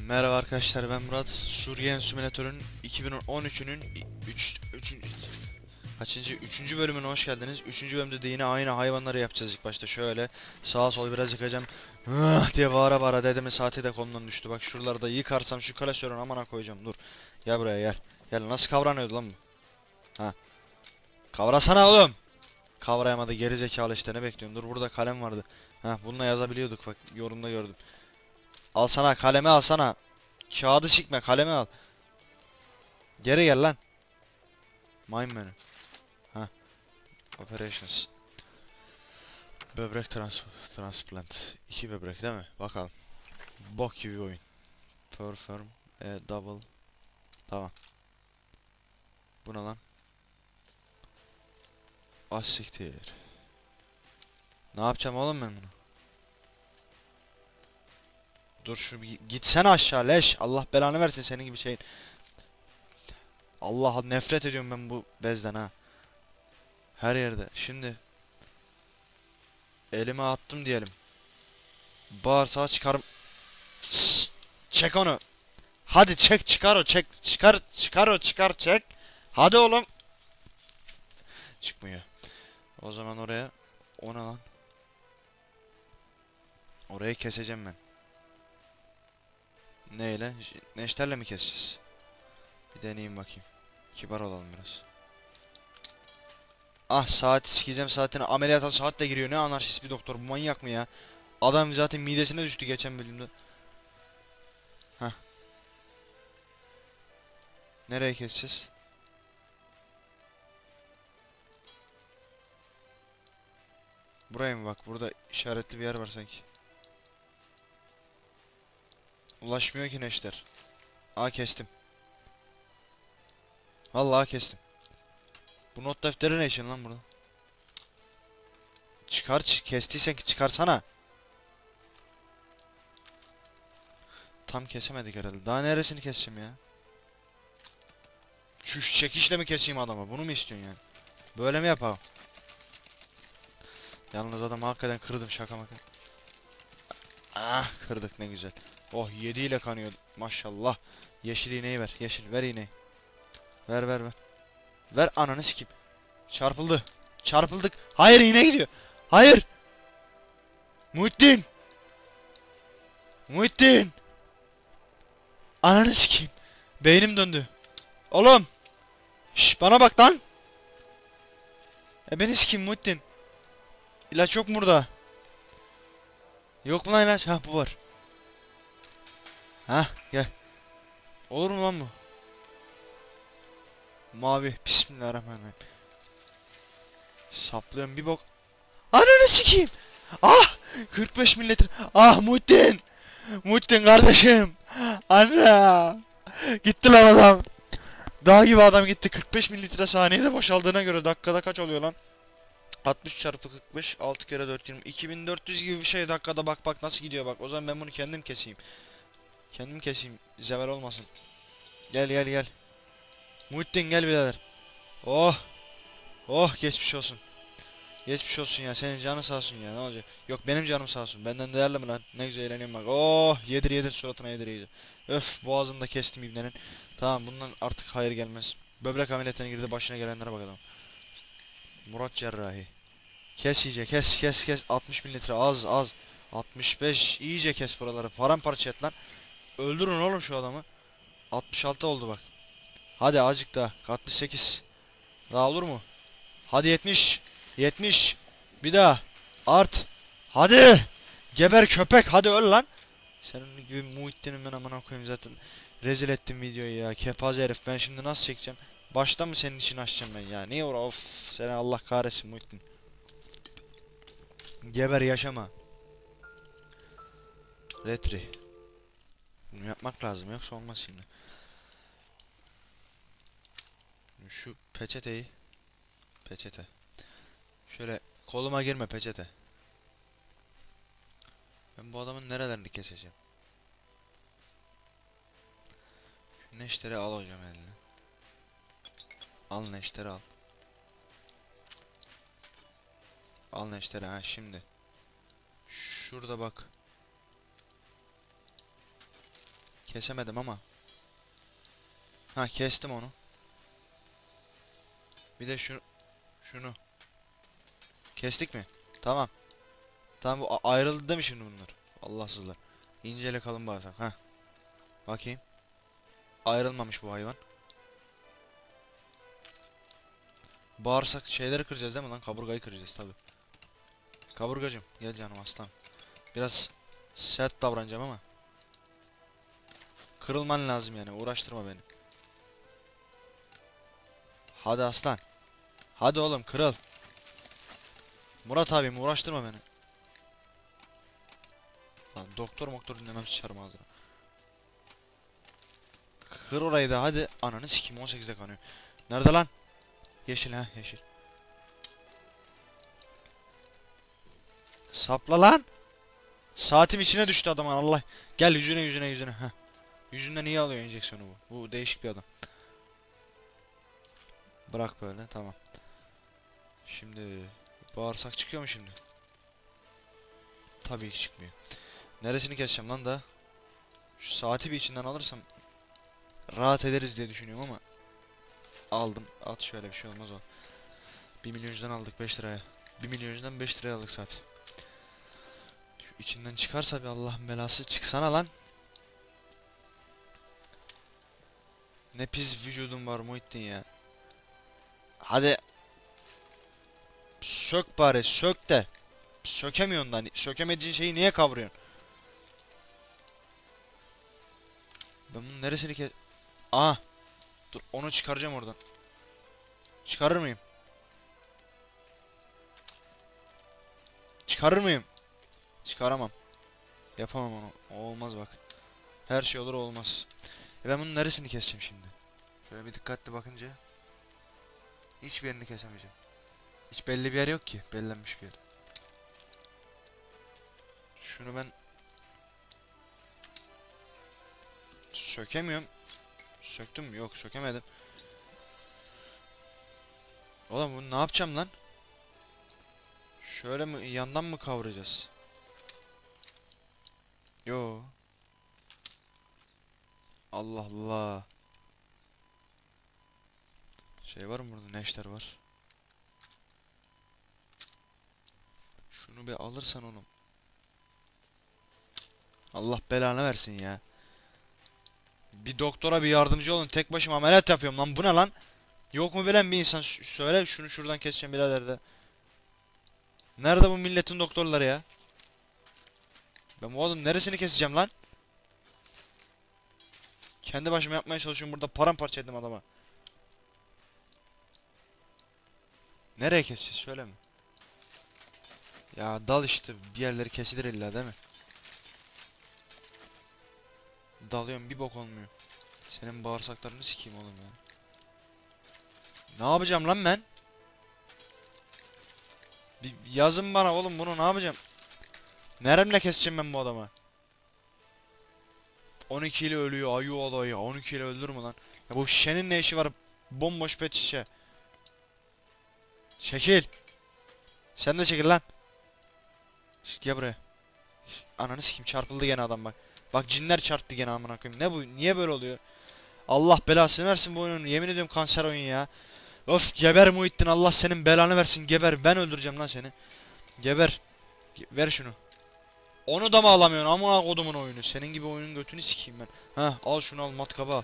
Merhaba arkadaşlar ben Murat. Suriye Simülatör'ün 2013'ünün 3 3 kaçıncı 3. bölümüne hoş geldiniz. 3. bölümde de yine aynı hayvanları yapacağız ilk başta. Şöyle sağa sola biraz yıkacağım. "Ah!" diye bağıra bağıra dedemin saati de kolundan düştü. Bak şuraları da yıkarsam şu klasörün amana koyacağım. Dur. Gel buraya gel. Gel nasıl kavranıyordu lan bu? Ha. Kavrasana oğlum. Kavrayamadı geri zekalı işte ne bekliyorsun? Dur burada kalem vardı. Ha bununla yazabiliyorduk bak yorumda gördüm. Al sana kalemi al sana. Kağıdı sikme kalemi al. Geri gel lan. Mine menü. Ha. Operations. Böbrek trans transplant. İki böbrek değil mi? Bakalım. Bok gibi oyun. Perform. E, double. Tamam. Bu ne lan? Asiktir. Ne yapacağım oğlum ben bunu? Dur şu bir gitsene aşağı leş. Allah belanı versin senin gibi şeyin. Allah nefret ediyorum ben bu bezden ha. Her yerde. Şimdi elime attım diyelim. Bağırsağı çıkarım. Çek onu. Hadi çek çıkar o çek çıkar çıkar o çıkar çek. Hadi oğlum. Çıkmıyor. O zaman oraya o ne lan? Orayı keseceğim ben. Neyle? Neşterle mi keseceğiz? Bir deneyeyim bakayım. Kibar olalım biraz. Ah saati sikeceğim saatine ameliyata saatle giriyor. Ne anarşist bir doktor bu manyak mı ya? Adam zaten midesine düştü geçen bölümde. Hah. Nereye keseceğiz? Buraya mı bak? Burada işaretli bir yer var sanki. Ulaşmıyor ki neşter. Aa kestim. Vallahi kestim. Bu not defteri ne için lan burada? Çıkar çı- kestiysen ki çıkarsana. Tam kesemedik herhalde. Daha neresini keseceğim ya? Şu çekişle mi keseyim adamı? Bunu mu istiyorsun yani? Böyle mi yapalım? Yalnız adamı hakikaten kırdım şaka maka. Ah kırdık ne güzel. Oh 7 ile kanıyor maşallah. Yeşil iğneyi ver. Yeşil ver iğneyi. Ver ver ver. Ver ananı sikeyim. Çarpıldı. Çarpıldık. Hayır iğne gidiyor. Hayır. Muhittin. Muhittin. Ananı sikeyim. Beynim döndü. Oğlum. Şş, bana bak lan. E beni sikeyim Muhittin. İlaç yok mu burada? Yok mu lan ilaç? Ha bu var. Ha gel. Olur mu lan bu? Mavi. Bismillahirrahmanirrahim. Saplıyorum bir bok. Ananı sikeyim. Ah! 45 mililitre. Ah Muhittin. Muhittin kardeşim. Anne. Gitti lan adam. Dağ gibi adam gitti. 45 mililitre saniyede boşaldığına göre dakikada kaç oluyor lan? 60 çarpı 45 6 kere 4 20 2400 gibi bir şey dakikada bak bak nasıl gidiyor bak o zaman ben bunu kendim keseyim Kendim keseyim. Zever olmasın. Gel gel gel. Muhittin gel birader. Oh. Oh geçmiş olsun. Geçmiş olsun ya. Senin canın sağ olsun ya. Ne olacak? Yok benim canım sağ olsun. Benden değerli mi lan? Ne güzel eğleniyorum bak. Oh yedir yedir suratına yedir iyice Öf boğazını da kestim ibnenin. Tamam bundan artık hayır gelmez. Böbrek ameliyatına girdi başına gelenlere bakalım Murat Cerrahi. Kes iyice kes kes kes. 60 mililitre az az. 65 iyice kes buraları. Paramparça et lan Öldürün oğlum şu adamı. 66 oldu bak. Hadi azıcık daha. 68 Daha olur mu? Hadi 70 70 Bir daha. Art. Hadi. Geber köpek. Hadi öl lan. Senin gibi Muhittin'im ben amına koyayım zaten. Rezil ettim videoyu ya. Kepaze herif. Ben şimdi nasıl çekeceğim? Başta mı senin için açacağım ben ya? Niye uğra of. Seni Allah kahretsin Muhittin. Geber yaşama. Retri. Bunu yapmak lazım yoksa olmaz şimdi. Şu peçeteyi peçete. Şöyle koluma girme peçete. Ben bu adamın nerelerini keseceğim? Şu neşteri al hocam eline. Al neşteri al. Al neşteri ha şimdi. Şurada bak. Kesemedim ama. Ha kestim onu. Bir de şu şunu. Kestik mi? Tamam. Tamam bu ayrıldı değil mi şimdi bunlar? Allahsızlar. İncele kalın bağırsak. Ha. Bakayım. Ayrılmamış bu hayvan. Bağırsak şeyleri kıracağız değil mi lan? Kaburgayı kıracağız tabi. Kaburgacım gel canım aslan. Biraz sert davranacağım ama. Kırılman lazım yani uğraştırma beni. Hadi aslan. Hadi oğlum kırıl. Murat abim uğraştırma beni. Lan doktor moktor dinlemem sıçarım ağzına. Kır orayı da hadi. Ananı sikeyim 18'de kanıyor. Nerede lan? Yeşil ha yeşil. Sapla lan. Saatim içine düştü adamın Allah. Gel yüzüne yüzüne yüzüne. Heh. Yüzünden iyi alıyor enjeksiyonu bu. Bu değişik bir adam. Bırak böyle tamam. Şimdi bağırsak çıkıyor mu şimdi? Tabii ki çıkmıyor. Neresini keseceğim lan da? Şu saati bir içinden alırsam rahat ederiz diye düşünüyorum ama aldım. At şöyle bir şey olmaz o. 1 milyoncudan aldık 5 liraya. 1 milyoncudan 5 liraya aldık saat. Şu içinden çıkarsa bir Allah'ın belası çıksana lan. Ne pis vücudun var Muhittin ya. Hadi. Sök bari sök de. Sökemiyorsun da. Sökemediğin şeyi niye kavruyorsun? Ben bunun neresini ke... Aa. Dur onu çıkaracağım oradan. Çıkarır mıyım? Çıkarır mıyım? Çıkaramam. Yapamam onu. O olmaz bak. Her şey olur olmaz. E ben bunun neresini keseceğim şimdi? Şöyle bir dikkatli bakınca. Hiçbir yerini kesemeyeceğim. Hiç belli bir yer yok ki. Bellenmiş bir yer. Şunu ben sökemiyorum. Söktüm mü? Yok sökemedim. Oğlum bunu ne yapacağım lan? Şöyle mi yandan mı kavuracağız? Yo. Allah Allah. Şey var mı burada? Neşter var. Şunu bir alırsan oğlum. Allah belanı versin ya. Bir doktora bir yardımcı olun. Tek başıma ameliyat yapıyorum lan. Bu ne lan? Yok mu bilen bir insan? Ş- Söyle şunu şuradan keseceğim birader de. Nerede bu milletin doktorları ya? Ben bu oğlum neresini keseceğim lan? Kendi başıma yapmaya çalışıyorum burada paramparça ettim adama. Nereye keseceğiz söyle mi? Ya dal işte bir yerleri kesilir illa değil mi? Dalıyorum bir bok olmuyor. Senin bağırsaklarını sikeyim oğlum ya. Ne yapacağım lan ben? Bir yazın bana oğlum bunu ne yapacağım? Neremle keseceğim ben bu adamı? 12 ile ölüyor ayı olayı 12 ile öldür mü lan? Ya bu şişenin ne işi var? Bomboş pet şişe. Çekil. Sen de çekil lan. Gel buraya. Ananı sikeyim çarpıldı gene adam bak. Bak cinler çarptı gene amına koyayım. Ne bu? Niye böyle oluyor? Allah belasını versin bu oyunun. Yemin ediyorum kanser oyun ya. Of geber Muhittin Allah senin belanı versin geber. Ben öldüreceğim lan seni. Geber. Ge- ver şunu. Onu da mı alamıyorsun ama kodumun oyunu. Senin gibi oyunun götünü sikeyim ben. Ha al şunu al matkabı al.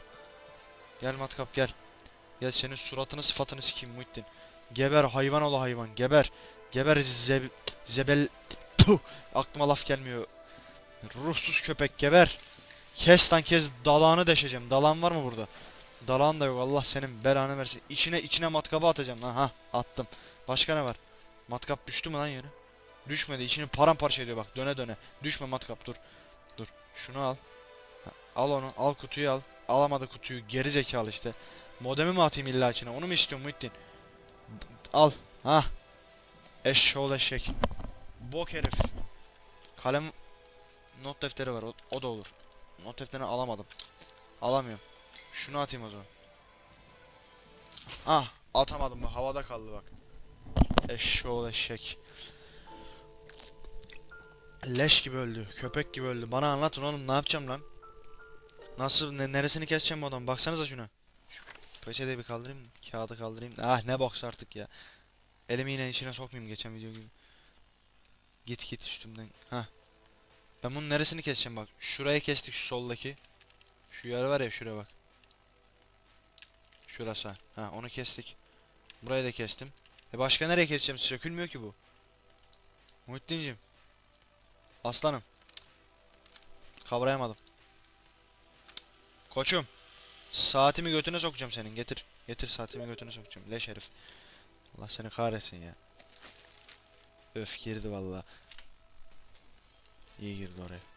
Gel matkap gel. Gel senin suratını sıfatını sikeyim Muhittin. Geber hayvan ola hayvan geber. Geber zeb zebel Puh, aklıma laf gelmiyor. Ruhsuz köpek geber. Kes lan kes dalağını deşeceğim. Dalan var mı burada? Dalağın da yok Allah senin belanı versin. İçine içine matkabı atacağım lan ha attım. Başka ne var? Matkap düştü mü lan yere? Düşmedi içini paramparça ediyor bak döne döne. Düşme matkap dur. Dur şunu al. Al onu al kutuyu al. Alamadı kutuyu geri zekalı işte. Modemi mi atayım illa içine onu mu istiyorsun Muhittin? Al ha. Eşşoğlu eşek. Bok herif. Kalem not defteri var o, o da olur. Not defterini alamadım. Alamıyorum. Şunu atayım o zaman. Ah atamadım bu havada kaldı bak. Eşşoğlu eşek. Leş gibi öldü. Köpek gibi öldü. Bana anlatın oğlum ne yapacağım lan? Nasıl ne, neresini keseceğim bu adam? Baksanıza şuna. Şu peçeteyi bir kaldırayım. Kağıdı kaldırayım. Ah ne boks artık ya. Elimi yine içine sokmayayım geçen video gibi. Git git üstümden. Ha. Ben bunun neresini keseceğim bak. Şurayı kestik şu soldaki. Şu yer var ya şuraya bak. Şurası. Ha onu kestik. Burayı da kestim. E başka nereye keseceğim? Sökülmüyor ki bu. Muhittincim. Aslanım. Kavrayamadım. Koçum. Saatimi götüne sokacağım senin. Getir. Getir saatimi götüne sokacağım. Leş herif. Allah seni kahretsin ya. Öf girdi valla. İyi girdi oraya.